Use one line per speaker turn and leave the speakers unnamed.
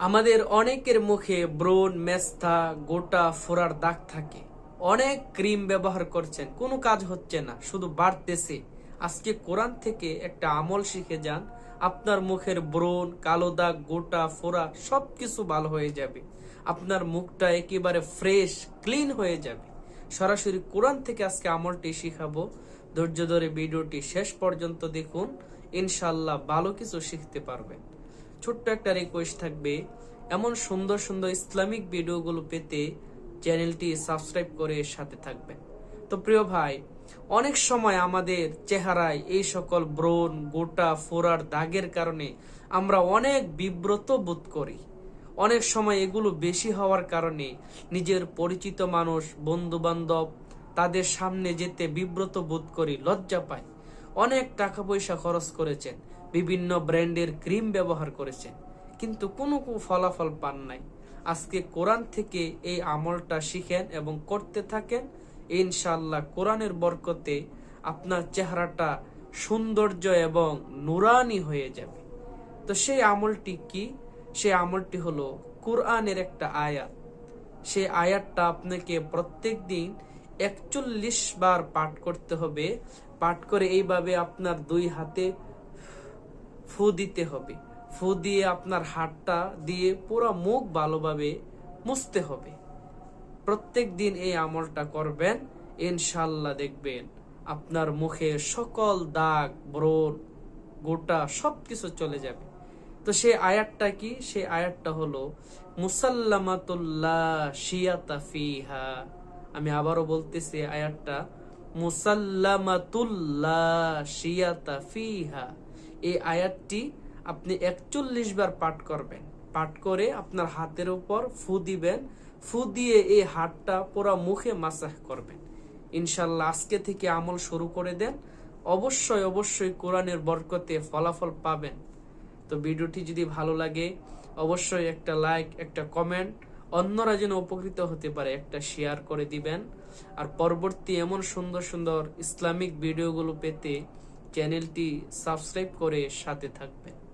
আমাদের অনেকের মুখে ব্রণ, মেস্তা, গোটা ফোড়ার দাগ থাকে। অনেক ক্রিম ব্যবহার করছেন, কোনো কাজ হচ্ছে না, শুধু বাড়তেছে। আজকে কোরআন থেকে একটা আমল শিখে যান, আপনার মুখের ব্রণ, কালো দাগ, গোটা ফোড়া সবকিছু ভালো হয়ে যাবে। আপনার মুখটা একেবারে ফ্রেশ, ক্লিন হয়ে যাবে। সরাসরি কোরআন থেকে আজকে আমলটি শিখাবো। ধৈর্য ধরে ভিডিওটি শেষ পর্যন্ত দেখুন ইনশাল্লাহ ভালো কিছু শিখতে পারবেন। ছোট্ট একটা রিকোয়েস্ট থাকবে। এমন সুন্দর সুন্দর ইসলামিক ভিডিওগুলো পেতে চ্যানেলটি সাবস্ক্রাইব করে সাথে থাকবেন। তো প্রিয় ভাই, অনেক সময় আমাদের চেহারায় এই সকল ব্রণ, গোটা ফোরার দাগের কারণে আমরা অনেক বিব্রত বোধ করি। অনেক সময় এগুলো বেশি হওয়ার কারণে নিজের পরিচিত মানুষ বন্ধু বান্ধব তাদের সামনে যেতে বিব্রত বোধ করি, লজ্জা পাই অনেক টাকা পয়সা খরচ করেছেন। বিভিন্ন ব্র্যান্ডের ক্রিম ব্যবহার করেছেন। কিন্তু কোনো ফলাফল পান নাই। আজকে কোরআন থেকে এই আমলটা শিখেন এবং করতে থাকেন। ইনশাল্লাহ কোরআনের বরকতে আপনার চেহারাটা সৌন্দর্য এবং নুরানি হয়ে যাবে। তো সেই আমলটি কি? সেই আমলটি হলো কোরআনের একটা আয়াত। সেই আয়াতটা আপনাকে প্রত্যেক দিন একচল্লিশ বার পাঠ করতে হবে। পাঠ করে এইভাবে আপনার দুই হাতে ফু দিতে হবে। ফু দিয়ে আপনার হাতটা দিয়ে পুরো মুখ ভালোভাবে মুছতে হবে। প্রত্যেক দিন এই আমলটা করবেন ইনশাল্লাহ দেখবেন আপনার মুখে সকল দাগ, ব্রণ, গোটা সবকিছু চলে যাবে। তো সে আয়াতটা কি? সেই আয়াতটা হলো, মুসাল্লামাতুল্লাহ শিয়াতা ফিহা। আমি আবারও বলতেছি আয়াতটা, মুসাল্লামাতুল্লাহ শিয়াতা ফিহা। এই আয়াতটি আপনি একচল্লিশ বার পাঠ করবেন। পাঠ করে আপনার হাতের উপর ফু দিবেন। ফু দিয়ে এই হাতটা পুরো মুখে মাসাহ করবেন। ইনশাল্লাহ আজকে থেকে আমল শুরু করে দেন। অবশ্যই অবশ্যই কোরআনের বরকতে ফলাফল পাবেন। তো ভিডিওটি যদি ভালো লাগে, অবশ্যই একটা লাইক, একটা কমেন্ট, অন্যরা যেন উপকৃত হতে পারে, একটা শেয়ার করে দিবেন। আর পরবর্তী এমন সুন্দর সুন্দর ইসলামিক ভিডিওগুলো পেতে চ্যানেলটি সাবস্ক্রাইব করে সাথে থাকবেন।